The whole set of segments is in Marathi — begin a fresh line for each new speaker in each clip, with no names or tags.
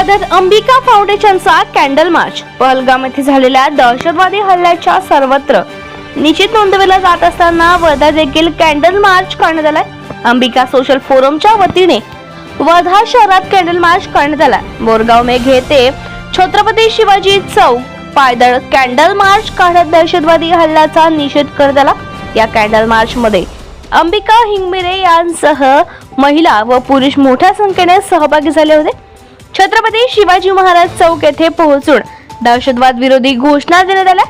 मदत अंबिका फाउंडेशनचा कॅन्डल मार्च. पहलगाम येथे झालेल्या दहशतवादी हल्ल्याच्या सर्वत्र निश्चित नोंदविला जात असताना वर्धा देखील कॅन्डल मार्च करण्यात आलाय. अंबिका सोशल फोरमच्या वतीने वर्धा शहरात कॅन्डल मार्च करण्यात आला बोरगाव मेघे ते छत्रपती शिवाजी चौक पायदळ कॅन्डल मार्च काढत दहशतवादी हल्ल्याचा निषेध करण्यात आला. या कॅन्डल मार्च मध्ये अंबिका हिंगमिरे यांसह महिला व पुरुष मोठ्या संख्येने सहभागी झाले होते. छत्रपती शिवाजी महाराज चौक येथे पोहोचून दहशतवाद विरोधी घोषणा देण्यात आल्या.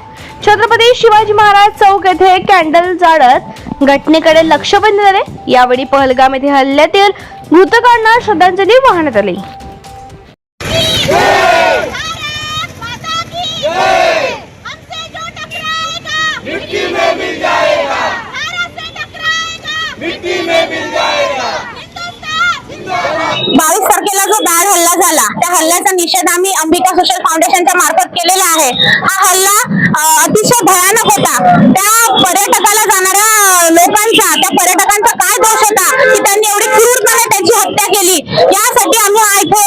छत्रपती शिवाजी महाराज चौक येथे कॅन्डल जाळत घटनेकडे लक्ष बंद आले. यावेळी पहलगाम येथे हल्ल्यातील मृतकांना श्रद्धांजली वाहण्यात आली.
बावीस तारखेला जो हल्ला झाला. त्या हल्ल्याचा निषेध आम्ही अंबिका सोशल फाउंडेशनच्या मार्फत केलेला आहे. हा हल्ला अतिशय भयानक होता. त्या पर्यटकाला जाणाऱ्या लोकांचा त्या पर्यटकांचा काय दोष होता की त्यांनी एवढी क्रूरपणे त्याची हत्या केली? यासाठी आम्ही इथे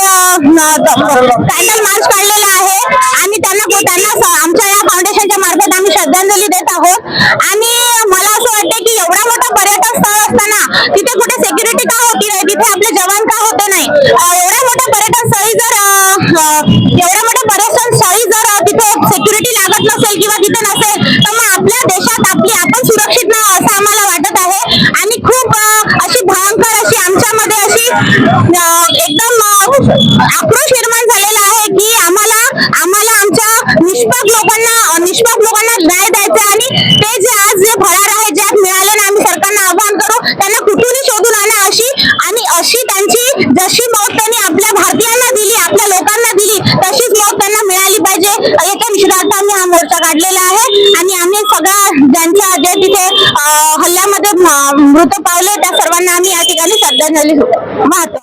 कॅन्डल मार्च काढलेला आहे. आणि त्यांना त्यांना आमच्या या फाउंडेशनच्या मार्फत आम्ही श्रद्धांजली देत आहोत. आणि मला असं वाटतं की एवढा मोठा पर्यटन स्थळ असताना तिथे कुठे सिक्युरिटी का होती नाही तिथे आपले जवान का होते नाही अ, एवढ्या मोठ्या पर्यटन स्थळी जर अ, अ, एवढ्या मोठ्या स्थळी जर तिथे सिक्युरिटी लागत नसेल किंवा तिथे नसेल तर मग आपल्या देशात आपली आपण सुरक्षित नाही असं आम्हाला वाटत आहे. आणि खूप अशी भयंकर अशी आमच्यामध्ये अशी एकदम आक्रोश निर्माण झालेला आहे की आम्हाला आम्हाला आमच्या निष्पाप लोकांना अ, निष्पाप लोकांना न्याय द्यायचा आहे आणि ते जे आज जे भरार आहे जे आज मिळाले ना आम्ही सरकारला आवाहन करू त्यांना कुठूनही शोधून आणा अशी आणि अशी त्यांची जशी मौत त्यांनी आपल्या भारतीयांना दिली आपल्या लोकांना दिली तशीच मौत त्यांना मिळाली पाहिजे याच्या निषेधार्थ आम्ही हा मोर्चा काढलेला आहे आणि आम्ही सगळ्या ज्यांच्या जे तिथे हल्ल्यामध्ये मृत पावले त्या सर्वांना आम्ही या ठिकाणी श्रद्धांजली वाहतो.